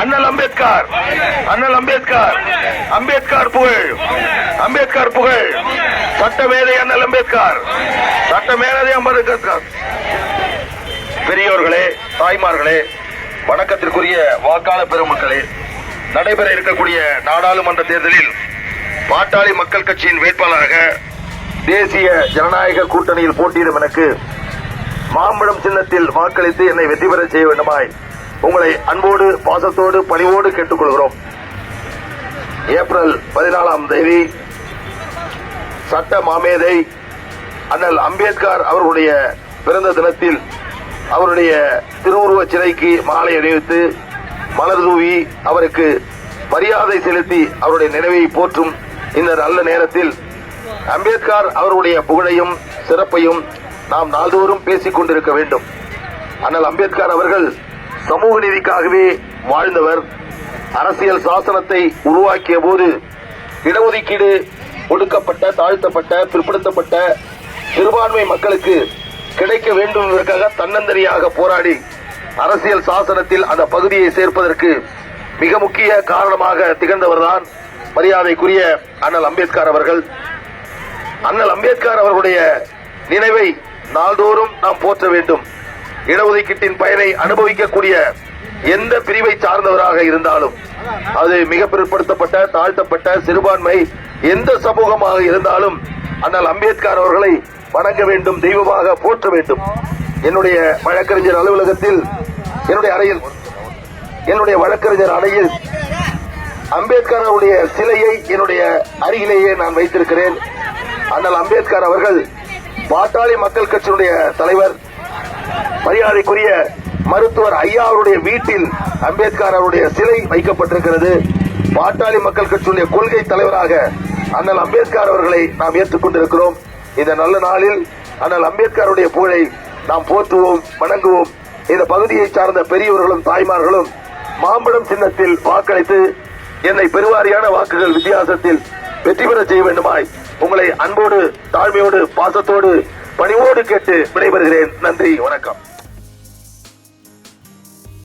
அண்ணல் அம்பேத்கார் அண்ணல் அம்பேத்கார் அம்பேத்கார் புகழ் அம்பேத்கார் புகழ். சட்ட மேதை அண்ணல் அம்பேத்கார் சட்ட மேதை அம்பேத்கர். பெரியோர்களே தாய்மார்களே வணக்கத்திற்குரிய வாக்காளர் பெருமக்களே நடைபெற இருக்கக்கூடிய நாடாளுமன்ற தேர்தலில் பாட்டாளி மக்கள் கட்சியின் வேட்பாளராக தேசிய ஜனநாயக கூட்டணியில் போட்டியிடும் எனக்கு மாம்பழம் சின்னத்தில் வாக்களித்து என்னை வெற்றி பெற செய்ய வேண்டுமாய் உங்களை அன்போடு பாசத்தோடு பணிவோடு கேட்டுக்கொள்கிறோம். ஏப்ரல் பதினாலாம் தேதி சட்ட மாமேதை அண்ணல் அம்பேத்கர் அவர்களுடைய பிறந்த தினத்தில் அவருடைய திருவுருவச் சிலைக்கு மாலை அணிவித்து மலர் தூவி அவருக்கு மரியாதை செலுத்தி அவருடைய நினைவை போற்றும் இந்த நல்ல நேரத்தில் அம்பேத்கர் அவருடைய புகழையும் சிறப்பையும் நாம் நாள்தோறும் பேசிக் கொண்டிருக்க வேண்டும். ஆனால் அம்பேத்கர் அவர்கள் சமூக நீதிக்காகவே வாழ்ந்தவர். அரசியல் சாசனத்தை உருவாக்கிய போது இடஒதுக்கீடு ஒடுக்கப்பட்ட தாழ்த்தப்பட்ட பிற்படுத்தப்பட்ட சிறுபான்மை மக்களுக்கு கிடைக்க வேண்டும் என்பதற்காக தன்னந்தனியாக போராடி அரசியல் சாசனத்தில் அந்த பகுதியை சேர்ப்பதற்கு மிக முக்கிய காரணமாக திகழ்ந்தவர்தான் மரியாதைக்குரிய அண்ணல் அம்பேத்கர் அவர்கள். அண்ணல் அம்பேத்கர் அவர்களுடைய நினைவை நாள்தோறும் நாம் போற்ற வேண்டும். இடஒதுக்கீட்டின் பயனை அனுபவிக்கக்கூடிய எந்த பிரிவை சார்ந்தவராக இருந்தாலும் அது மிக பிற்படுத்தப்பட்ட தாழ்த்தப்பட்ட சிறுபான்மை எந்த சமூகமாக இருந்தாலும் அண்ணல் அம்பேத்கர் அவர்களை வணங்க வேண்டும் தெய்வமாக போற்ற வேண்டும். என்னுடைய வழக்கறிஞர் அலுவலகத்தில் என்னுடைய அறையில் என்னுடைய வழக்கறிஞர் அறையில் அம்பேத்கர் அவருடைய சிலையை என்னுடைய அருகிலேயே நான் வைத்திருக்கிறேன். அண்ணல் அம்பேத்கர் அவர்கள் பாட்டாளி மக்கள் கட்சியினுடைய தலைவர் மரியாதைக்குரிய மருத்துவர் ஐயா அவருடைய வீட்டில் அம்பேத்கர் அவருடைய சிலை வைக்கப்பட்டிருக்கிறது. பாட்டாளி மக்கள் கட்சியுடைய கொள்கை தலைவராக அண்ணல் அம்பேத்கர் அவர்களை நாம் ஏற்றுக்கொண்டிருக்கிறோம். இந்த நல்ல நாளில் ஆனால் அம்பேத்கருடைய புகழை நாம் போற்றுவோம் வணங்குவோம். இந்த பகுதியை சார்ந்த பெரியவர்களும் தாய்மார்களும் மாம்பழம் சின்னத்தில் வாக்களித்து என்னை பெருவாரியான வாக்குகள் வித்தியாசத்தில் வெற்றி பெற செய்ய வேண்டுமாய் உங்களை அன்போடு தாழ்மையோடு பாசத்தோடு பணிவோடு கேட்டு விடைபெறுகிறேன். நன்றி வணக்கம்.